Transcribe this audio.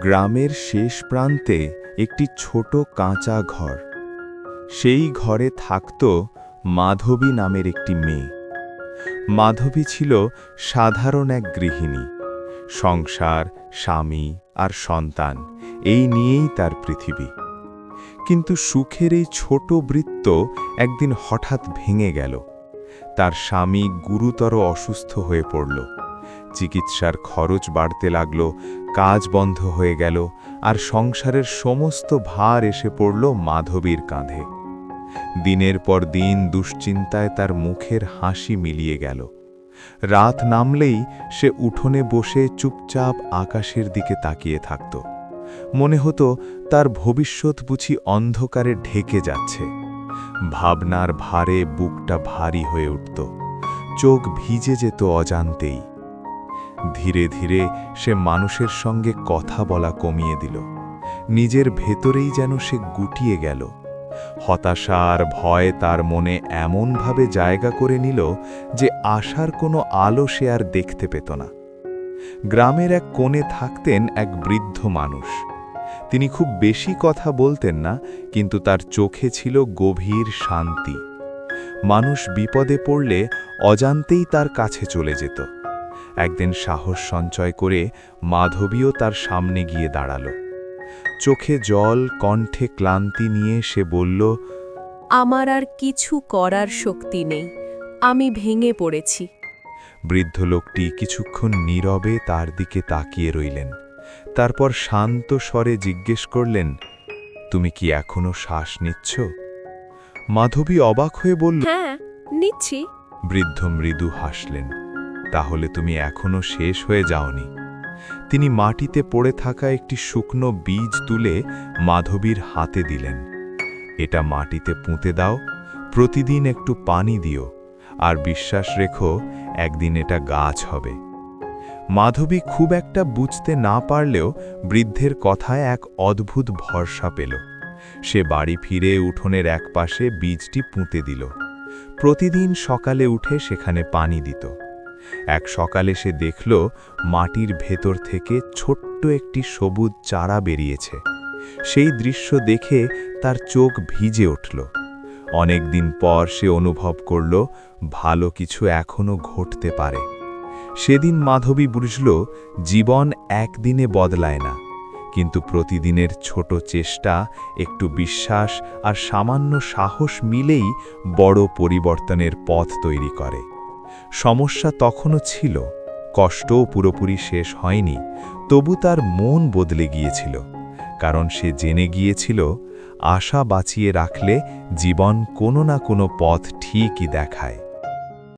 গ্রামের শেষ প্রান্তে একটি ছোট কাঁচা ঘর। সেই ঘরে থাকত মাধবী নামের একটি মেয়ে। মাধবী ছিল সাধারণ এক গৃহিণী। সংসার, স্বামী আর সন্তান, এই নিয়েই তার পৃথিবী। কিন্তু সুখের এই ছোট বৃত্ত একদিন হঠাৎ ভেঙে গেল। তার স্বামী গুরুতর অসুস্থ হয়ে পড়ল। চিকিৎসার খরচ বাড়তে লাগল, কাজ বন্ধ হয়ে গেল, আর সংসারের সমস্ত ভার এসে পড়ল মাধবীর কাঁধে। দিনের পর দিন দুশ্চিন্তায় তার মুখের হাসি মিলিয়ে গেল। রাত নামলেই সে উঠোনে বসে চুপচাপ আকাশের দিকে তাকিয়ে থাকত। মনে হতো তার ভবিষ্যৎ বুঝি অন্ধকারে ঢেকে যাচ্ছে। ভাবনার ভারে বুকটা ভারী হয়ে উঠত। চোখ ভিজে যেত অজান্তেই। ধীরে ধীরে সে মানুষের সঙ্গে কথা বলা কমিয়ে দিল। নিজের ভেতরেই যেন সে গুটিয়ে গেল। হতাশা আর ভয় তার মনে এমনভাবে জায়গা করে নিল যে আশার কোনো আলো সে আর দেখতে পেত না। গ্রামের এক কোণে থাকতেন এক বৃদ্ধ মানুষ। তিনি খুব বেশি কথা বলতেন না, কিন্তু তার চোখে ছিল গভীর শান্তি। মানুষ বিপদে পড়লে অজান্তেই তার কাছে চলে যেত। একদিন সাহস সঞ্চয় করে মাধবীও তার সামনে গিয়ে দাঁড়াল। চোখে জল কণ্ঠে ক্লান্তি নিয়ে সে বলল আমার আর কিছু করার শক্তি নেই আমি ভেঙে পড়েছি। বৃদ্ধ লোকটি কিছুক্ষণ নীরবে তার দিকে তাকিয়ে রইলেন। তারপর শান্ত স্বরে জিজ্ঞেস করলেন তুমি কি এখনও শ্বাস নিচ্ছ? মাধবী অবাক হয়ে বলল হ্যাঁ নিচ্ছি। বৃদ্ধ মৃদু হাসলেন। তাহলে তুমি এখনও শেষ হয়ে যাওনি। তিনি মাটিতে পড়ে থাকা একটি শুকনো বীজ তুলে মাধবীর হাতে দিলেন। এটা মাটিতে পুঁতে দাও, প্রতিদিন একটু পানি দিও, আর বিশ্বাস রেখো, একদিন এটা গাছ হবে। মাধবী খুব একটা বুঝতে না পারলেও বৃদ্ধের কথায় এক অদ্ভুত ভরসা পেল। সে বাড়ি ফিরে উঠোনের একপাশে বীজটি পুঁতে দিল। প্রতিদিন সকালে উঠে সেখানে পানি দিত। এক সকালে সে দেখল মাটির ভেতর থেকে ছোট্ট একটি সবুজ চারা বেরিয়েছে। সেই দৃশ্য দেখে তার চোখ ভিজে উঠল। অনেকদিন পর সে অনুভব করল, ভালো কিছু এখনও ঘটতে পারে। সেদিন মাধবী বুঝল, জীবন একদিনে বদলায় না। কিন্তু প্রতিদিনের ছোট চেষ্টা, একটু বিশ্বাস আর সামান্য সাহস মিলেই বড় পরিবর্তনের পথ তৈরি করে। সমস্যা তখনও ছিল। কষ্টও পুরোপুরি শেষ হয়নি, তবু তার মন বদলে গিয়েছিল। কারণ সে জেনে গিয়েছিল, আশা বাঁচিয়ে রাখলে জীবন কোনো না কোনো পথ ঠিকই দেখায়।